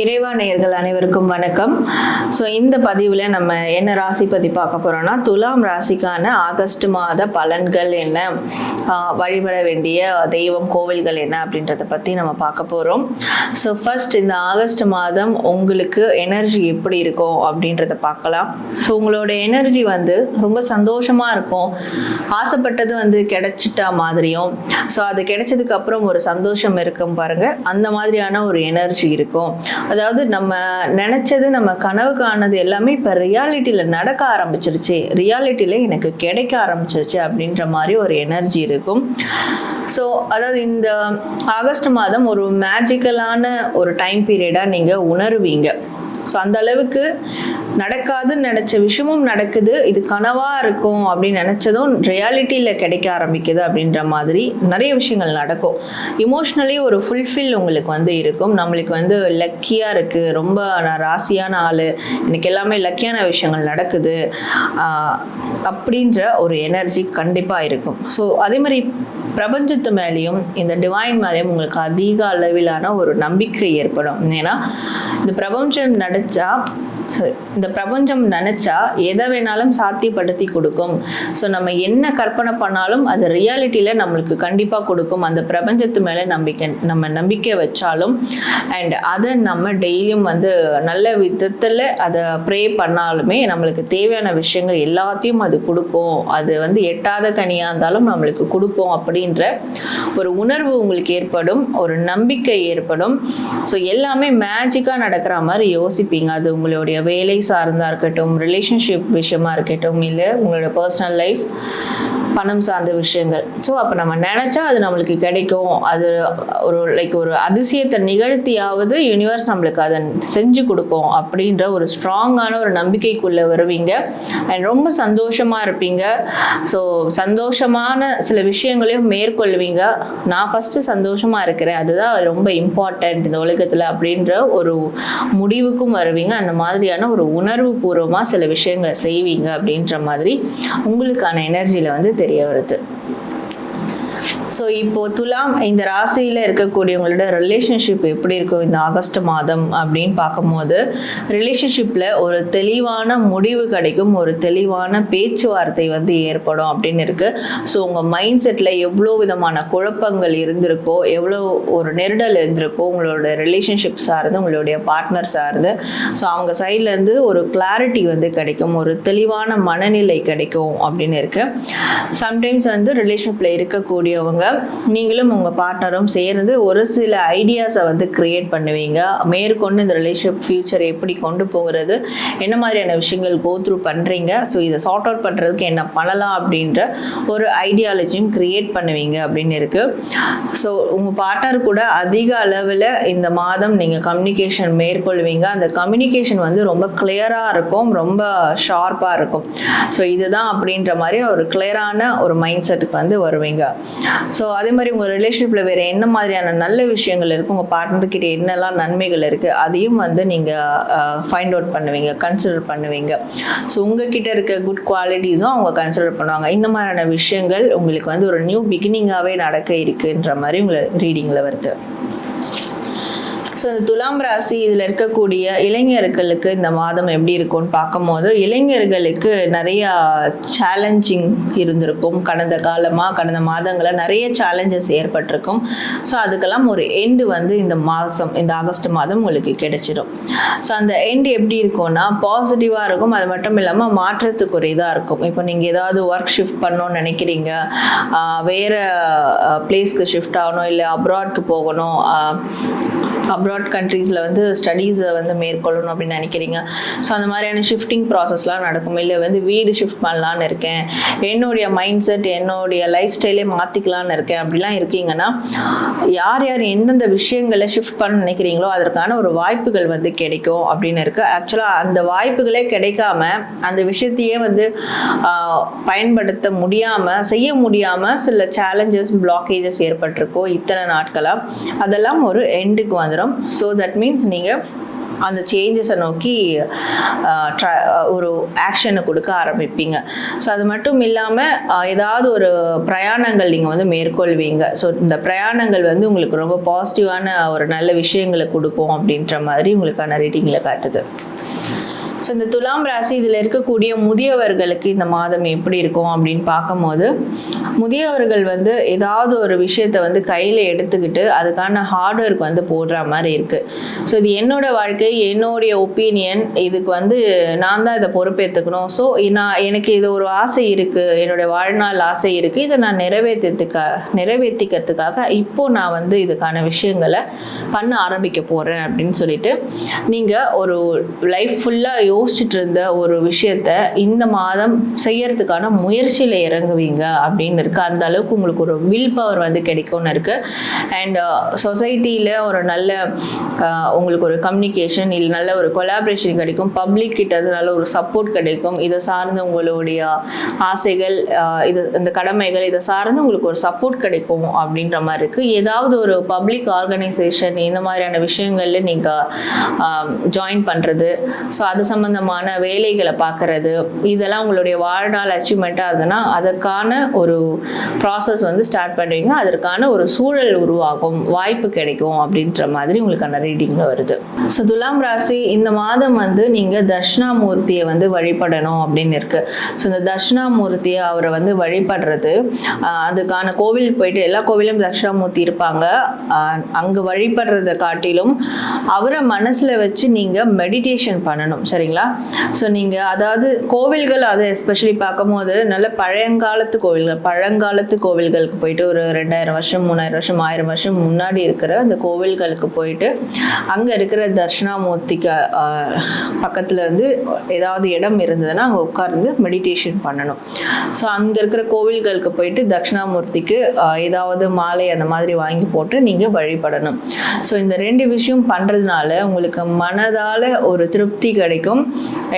இறைவா நேயர்கள் அனைவருக்கும் வணக்கம். ஸோ இந்த பதிவில் நம்ம என்ன ராசி பற்றி பார்க்க போகிறோம்னா துலாம் ராசிக்கான ஆகஸ்ட் மாத பலன்கள் என்ன? வழிபட வேண்டிய தெய்வம் கோவில்கள் என்ன அப்படின்றத பற்றி நம்ம பார்க்க போகிறோம் ஸோ ஃபர்ஸ்ட் இந்த ஆகஸ்ட் மாதம் உங்களுக்கு எனர்ஜி எப்படி இருக்கும் அப்படின்றத பார்க்கலாம். ஸோ உங்களோட எனர்ஜி வந்து ரொம்ப சந்தோஷமாக இருக்கும். ஆசைப்பட்டது வந்து கிடைச்சிட்டா மாதிரியும். ஸோ அது கிடைச்சதுக்கு அப்புறம் ஒரு சந்தோஷம் இருக்கும் பாருங்க. அந்த மாதிரியான ஒரு எனர்ஜி இருக்கும். அதாவது நம்ம நினைச்சது நம்ம கனவு காணது எல்லாமே இப்போ ரியாலிட்டியில் நடக்க ஆரம்பிச்சிருச்சு. ரியாலிட்டியில் எனக்கு கிடைக்க ஆரம்பிச்சிருச்சு அப்படின்ற மாதிரி ஒரு எனர்ஜி இருக்கும். ஸோ அதாவது இந்த ஆகஸ்ட் மாதம் ஒரு மேஜிக்கலான ஒரு டைம் பீரியடாக நீங்கள் உணருவீங்க. ஸோ அந்த அளவுக்கு நடக்காதுன்னு நினச்ச விஷயமும் நடக்குது. இது கனவாக இருக்கும் அப்படின்னு நினச்சதும் ரியாலிட்டியில் கிடைக்க ஆரம்பிக்குது அப்படின்ற மாதிரி நிறைய விஷயங்கள் நடக்கும். இமோஷ்னலி ஒரு ஃபுல்ஃபில் உங்களுக்கு வந்து இருக்கும். நம்மளுக்கு வந்து லக்கியாக இருக்குது ரொம்ப நான் ராசியான ஆள். எனக்கு எல்லாமே லக்கியான விஷயங்கள் நடக்குது. அப்படின்ற ஒரு எனர்ஜி கண்டிப்பாக இருக்கும். ஸோ அதே மாதிரி பிரபஞ்சத்து மேலேயும் இந்த டிவைன் மேலேயும் உங்களுக்கு அதிக அளவிலான ஒரு நம்பிக்கை ஏற்படும். ஏன்னா இந்த பிரபஞ்சம் நடிச்சா இந்த பிரபஞ்சம் நினச்சா எதை வேணாலும் சாத்தியப்படுத்தி கொடுக்கும். ஸோ நம்ம என்ன கற்பனை பண்ணாலும் அது ரியாலிட்டியில் நம்மளுக்கு கண்டிப்பாக கொடுக்கும். அந்த பிரபஞ்சத்து மேலே நம்பிக்கை நம்ம நம்பிக்கை வச்சாலும் அண்ட் அதை நம்ம டெய்லியும் வந்து நல்ல விதத்தில் அதை ப்ரே பண்ணாலுமே நம்மளுக்கு தேவையான விஷயங்கள் எல்லாத்தையும் அது கொடுக்கும். அது வந்து எட்டாத கனியாக இருந்தாலும் நம்மளுக்கு கொடுக்கும். அப்படின்ற ஒரு உணர்வு உங்களுக்கு ஏற்படும் ஒரு நம்பிக்கை ஏற்படும். ஸோ எல்லாமே மேஜிக்காக நடக்கிற மாதிரி யோசிப்பீங்க. அது உங்களுடைய வேலை சார்ந்தா இருக்கட்டும் ரிலேஷன்ஷிப் விஷயமா இருக்கட்டும் இல்லை உங்களோட பர்சனல் லைஃப் பணம் சார்ந்த விஷயங்கள். ஸோ அப்போ நம்ம நினச்சா அது நம்மளுக்கு கிடைக்கும். அது ஒரு லைக் ஒரு அதிசயத்தை நிகழ்த்தியாவது யூனிவர்ஸ் நம்மளுக்கு அதை செஞ்சு கொடுக்கும் அப்படின்ற ஒரு ஸ்ட்ராங்கான ஒரு நம்பிக்கைக்குள்ளே வருவீங்க. அண்ட் ரொம்ப சந்தோஷமாக இருப்பீங்க. ஸோ சந்தோஷமான சில விஷயங்களையும் மேற்கொள்வீங்க. நான் ஃபஸ்ட்டு சந்தோஷமாக இருக்கிறேன். அதுதான் ரொம்ப இம்பார்ட்டண்ட் இந்த உலகத்தில் அப்படின்ற ஒரு முடிவுக்கும் வருவீங்க. அந்த மாதிரியான ஒரு உணர்வு பூர்வமாக சில விஷயங்களை செய்வீங்க அப்படின்ற மாதிரி உங்களுக்கான எனர்ஜியில் வந்து தெரிய வருது. ஸோ இப்போ துலாம் இந்த ராசியில் இருக்கக்கூடியவங்களோட ரிலேஷன்ஷிப் எப்படி இருக்கும் இந்த ஆகஸ்ட் மாதம் அப்படின்னு பார்க்கும்போது ரிலேஷன்ஷிப்பில் ஒரு தெளிவான முடிவு கிடைக்கும் ஒரு தெளிவான பேச்சுவார்த்தை வந்து ஏற்படும் அப்படின்னு இருக்கு. ஸோ உங்கள் மைண்ட் செட்டில் எவ்வளோ விதமான குழப்பங்கள் இருந்திருக்கோ எவ்வளோ ஒரு நெருடல் இருந்திருக்கோ உங்களோட ரிலேஷன்ஷிப் சார்ந்து உங்களுடைய பார்ட்னர் சார்ந்து ஸோ அவங்க சைட்லேருந்து ஒரு கிளாரிட்டி வந்து கிடைக்கும் ஒரு தெளிவான மனநிலை கிடைக்கும் அப்படின்னு இருக்கு. சம்டைம்ஸ் வந்து ரிலேஷன்ஷிப்பில் இருக்கக்கூடியவங்க நீங்களும் உங்கள் பார்ட்னரும் சேர்ந்து ஒரு சில ஐடியாஸை வந்து கிரியேட் பண்ணுவீங்க. மேற்கொண்டு இந்த ரிலேஷன்ஷிப் ஃபியூச்சர் எப்படி கொண்டு போகிறது என்ன மாதிரியான விஷயங்கள் கோ த்ரூ பண்ணுறீங்க ஸோ இதை சார்ட் அவுட் பண்ணுறதுக்கு என்ன பண்ணலாம் அப்படின்ற ஒரு ஐடியாலஜியும் கிரியேட் பண்ணுவீங்க அப்படின்னு இருக்குது ஸோ உங்கள் பார்ட்னர் கூட அதிக அளவில் இந்த மாதம் நீங்கள் கம்யூனிகேஷன் மேற்கொள்வீங்க. அந்த கம்யூனிகேஷன் வந்து ரொம்ப கிளியராக இருக்கும் ரொம்ப ஷார்ப்பாக இருக்கும். ஸோ இதுதான் அப்படின்ற மாதிரி ஒரு கிளியரான ஒரு மைண்ட் செட்டுக்கு வந்து வருவீங்க. ஸோ அதே மாதிரி உங்கள் ரிலேஷன்ஷிப்பில் வேறு என்ன மாதிரியான நல்ல விஷயங்கள் இருக்குது உங்கள் பார்ட்னர்கிட்ட என்னெல்லாம் நன்மைகள் இருக்குது அதையும் வந்து நீங்கள் ஃபைண்ட் அவுட் பண்ணுவீங்க கன்சிடர் பண்ணுவீங்க. ஸோ உங்ககிட்ட இருக்க குட் குவாலிட்டிஸும் அவங்க கன்சிடர் பண்ணுவாங்க. இந்த மாதிரியான விஷயங்கள் உங்களுக்கு வந்து ஒரு நியூ பிகினிங்காகவே நடக்க இருக்குன்ற மாதிரி உங்களை ரீடிங்கில் வருது. ஸோ இந்த துலாம் ராசி இதில் இருக்கக்கூடிய இளைஞர்களுக்கு இந்த மாதம் எப்படி இருக்கும்னு பார்க்கும்போது இளைஞர்களுக்கு நிறையா சேலஞ்சிங் இருந்திருக்கும். கடந்த காலமாக கடந்த மாதங்களில் நிறைய சேலஞ்சஸ் ஏற்பட்டிருக்கும். ஸோ அதுக்கெல்லாம் ஒரு எண்டு வந்து இந்த மாதம் இந்த ஆகஸ்ட் மாதம் உங்களுக்கு கிடைச்சிடும் ஸோ அந்த எண்டு எப்படி இருக்கும்னா பாசிட்டிவாக இருக்கும். அது மட்டும் இல்லாமல் மாற்றத்துக்குரியதாக இருக்கும். இப்போ நீங்கள் ஏதாவது ஒர்க் ஷிஃப்ட் பண்ணணும்னு நினைக்கிறீங்க. வேறு வேற பிளேஸ்க்கு ஷிஃப்ட் ஆகணும் இல்லை அப்ராட்க்கு போகணும். அப்ராட் கண்ட்ரீஸில் வந்து ஸ்டடீஸை வந்து மேற்கொள்ளணும் அப்படின்னு நினைக்கிறீங்க? ஸோ அந்த மாதிரியான ஷிஃப்டிங் ப்ராசஸ்லாம் நடக்கும்? இல்லை வந்து வீடு ஷிஃப்ட் பண்ணலான்னு இருக்கேன். என்னுடைய மைண்ட் செட் என்னுடைய லைஃப் ஸ்டைலே மாற்றிக்கலான்னு இருக்கேன். அப்படிலாம் இருக்கீங்கன்னா யார் யார் எந்தெந்த விஷயங்களை ஷிஃப்ட் பண்ண நினைக்கிறீங்களோ அதற்கான ஒரு வாய்ப்புகள் வந்து கிடைக்கும் அப்படின்னு இருக்குது ஆக்சுவலாக அந்த வாய்ப்புகளே கிடைக்காம அந்த விஷயத்தையே வந்து பயன்படுத்த முடியாமல் செய்ய முடியாமல் சில சேலஞ்சஸ் பிளாக்கேஜஸ் ஏற்பட்டிருக்கோ இத்தனை நாட்களாக அதெல்லாம் ஒரு எண்டுக்கு வந்து வந்துடும் ஸோ தட் மீன்ஸ் நீங்கள் அந்த சேஞ்சஸை நோக்கி ஒரு ஆக்ஷனை கொடுக்க ஆரம்பிப்பீங்க. ஸோ அது மட்டும் இல்லாமல் ஏதாவது ஒரு பிரயாணங்கள் நீங்கள் வந்து மேற்கொள்வீங்க. ஸோ இந்த பிரயாணங்கள் வந்து உங்களுக்கு ரொம்ப பாசிட்டிவான ஒரு நல்ல விஷயங்களை கொடுக்கும் அப்படின்ற மாதிரி உங்களுக்கான ரீடிங்கில் காட்டுது. ஸோ இந்த துலாம் ராசி இதில் இருக்கக்கூடிய முதியவர்களுக்கு இந்த மாதம் எப்படி இருக்கும் அப்படின்னு பார்க்கும்போது முதியவர்கள் வந்து ஏதாவது ஒரு விஷயத்தை வந்து கையில் எடுத்துக்கிட்டு அதுக்கான ஹார்ட் ஒர்க் வந்து போடுற மாதிரி இருக்குது ஸோ இது என்னோட வாழ்க்கை என்னுடைய ஒப்பீனியன் இதுக்கு வந்து நான் தான் இதை பொறுப்பேற்றுக்கணும் ஸோ நான் எனக்கு இது ஒரு ஆசை இருக்குது என்னுடைய வாழ்நாள் ஆசை இருக்குது இதை நான் நிறைவேற்றத்துக்கா நிறைவேற்றிக்கிறதுக்காக இப்போ நான் வந்து இதுக்கான விஷயங்களை பண்ண ஆரம்பிக்க போகிறேன் அப்படின்னு சொல்லிட்டு நீங்கள் ஒரு லைஃப் ஃபுல்லாக யோசிச்சுட்டு இருந்த ஒரு விஷயத்த இந்த மாதம் செய்யறதுக்கான முயற்சியில் இறங்குவீங்க அப்படின்னு இருக்கு. அந்த அளவுக்கு உங்களுக்கு ஒரு வில் பவர் வந்து கிடைக்கும்னு இருக்கு. அண்ட் சொசைட்டியில் uh, ஒரு நல்ல uh, உங்களுக்கு ஒரு கம்யூனிகேஷன் இல்லை நல்ல ஒரு கொலாபரேஷன் கிடைக்கும். பப்ளிக் கிட்ட நல்ல ஒரு சப்போர்ட் கிடைக்கும். இதை சார்ந்து உங்களுடைய ஆசைகள் uh, இது இந்த கடமைகள் இதை சார்ந்து உங்களுக்கு ஒரு சப்போர்ட் கிடைக்கும் அப்படின்ற மாதிரி இருக்கு. ஏதாவது ஒரு பப்ளிக் ஆர்கனைசேஷன் இந்த மாதிரியான விஷயங்கள்ல நீங்கள் ஜாயின் um, பண்ணுறது ஸோ அது சம்மந்தமான வேலைகளை பார்க்குறது இதெல்லாம் உங்களுடைய வாழ்நாள் அச்சீவ்மெண்ட்டாக இருந்ததுன்னா அதற்கான ஒரு ப்ராசஸ் வந்து ஸ்டார்ட் பண்ணுவீங்க அதற்கான ஒரு சூழல் உருவாகும் வாய்ப்பு கிடைக்கும் அப்படின்ற மாதிரி உங்களுக்கான ரீடிங்கில் வருது. ஸோ துலாம் ராசி இந்த மாதம் வந்து நீங்கள் தட்சிணாமூர்த்தியை வந்து வழிபடணும் அப்படின்னு இருக்கு. ஸோ இந்த தட்சிணாமூர்த்தியை அவரை வந்து வழிபடுறது அதுக்கான கோவில் போயிட்டு எல்லா கோவிலும் தட்சிணாமூர்த்தி இருப்பாங்க. அங்கே வழிபடுறத வழிபடுறதை காட்டிலும் அவரை மனசுல வச்சு நீங்க மெடிடேஷன் பண்ணணும். சரிங்களா? ஸோ நீங்கள் அதாவது கோவில்கள் அது எஸ்பெஷலி பார்க்கும்போது நல்ல பழங்காலத்து கோவில்கள் பழங்காலத்து கோவில்களுக்கு போயிட்டு ஒரு ரெண்டாயிரம் வருஷம் மூணாயிரம் வருஷம் ஆயிரம் வருஷம் முன்னாடி இருக்கிற அந்த கோவில்களுக்கு போயிட்டு அங்கே இருக்கிற தர்ஷனாமூர்த்திக்கு பக்கத்தில் வந்து ஏதாவது இடம் இருந்ததுன்னா அங்கே உட்கார்ந்து மெடிடேஷன் பண்ணணும். ஸோ அங்கே இருக்கிற கோவில்களுக்கு போயிட்டு தட்சிணாமூர்த்திக்கு ஏதாவது மாலை அந்த மாதிரி வாங்கி போட்டு நீங்கள் வழிபடணும். ஸோ இந்த ரெண்டு விஷயம் பண்ணுறதுனால உங்களுக்கு மனதால் ஒரு திருப்தி கிடைக்கும்.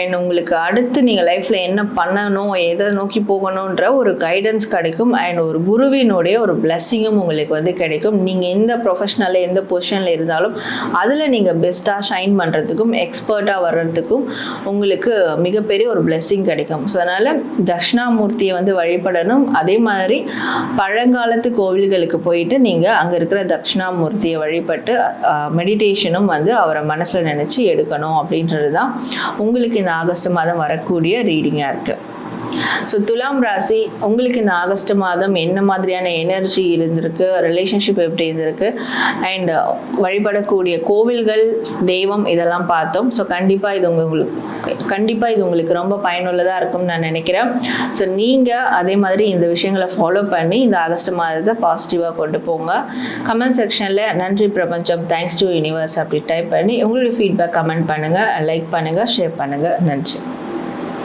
அண்ட் உங்களுக்கு அடுத்து நீங்கள் லைஃப்பில் என்ன பண்ணணும் எதை நோக்கி போகணுன்ற ஒரு கைடன்ஸ் கிடைக்கும். அண்ட் ஒரு குருவினுடைய ஒரு பிளஸ்ஸிங்கும் உங்களுக்கு வந்து கிடைக்கும். நீங்கள் எந்த ப்ரொஃபஷனலில் எந்த பொசிஷனில் இருந்தாலும் அதில் நீங்கள் பெஸ்ட்டாக ஷைன் பண்ணுறதுக்கும் எக்ஸ்பர்ட்டாக வர்றதுக்கும் உங்களுக்கு மிகப்பெரிய ஒரு பிளெஸ்ஸிங் கிடைக்கும். ஸோ அதனால் தட்சிணாமூர்த்தியை வந்து வழிபடணும். அதே மாதிரி பழங்காலத்து கோவில்களுக்கு போயிட்டு நீங்கள் அங்கே இருக்கிற தட்சிணாமூர்த்தியை வழிபட்டு மெடிடேஷனும் வந்து அவரை மனசில் நினச்சி எடுக்கணும் அப்படின்றது தான் உங்களுக்கு இந்த ஆகஸ்ட் மாதம் வரக்கூடிய ரீடிங்காக இருக்குது ஸோ துலாம் ராசி உங்களுக்கு இந்த ஆகஸ்ட் மாதம் என்ன மாதிரியான எனர்ஜி இருந்திருக்கு? ரிலேஷன்ஷிப் எப்படி இருந்திருக்கு? அண்ட் வழிபடக்கூடிய கோவில்கள் தெய்வம் இதெல்லாம் பார்த்தோம். ஸோ கண்டிப்பாக இது உங்களுக்கு கண்டிப்பாக இது உங்களுக்கு ரொம்ப பயனுள்ளதாக இருக்கும்னு நான் நினைக்கிறேன். ஸோ நீங்கள் அதே மாதிரி இந்த விஷயங்களை ஃபாலோ பண்ணி இந்த ஆகஸ்ட் மாதத்தை பாசிட்டிவாக கொண்டு போங்க. கமெண்ட் செக்ஷனில் நன்றி பிரபஞ்சம் தேங்க்ஸ் டு யூனிவர்ஸ் அப்படி டைப் பண்ணி உங்களுடைய ஃபீட்பேக் கமெண்ட் பண்ணுங்கள் லைக் பண்ணுங்கள் ஷேர் பண்ணுங்கள் நன்றி.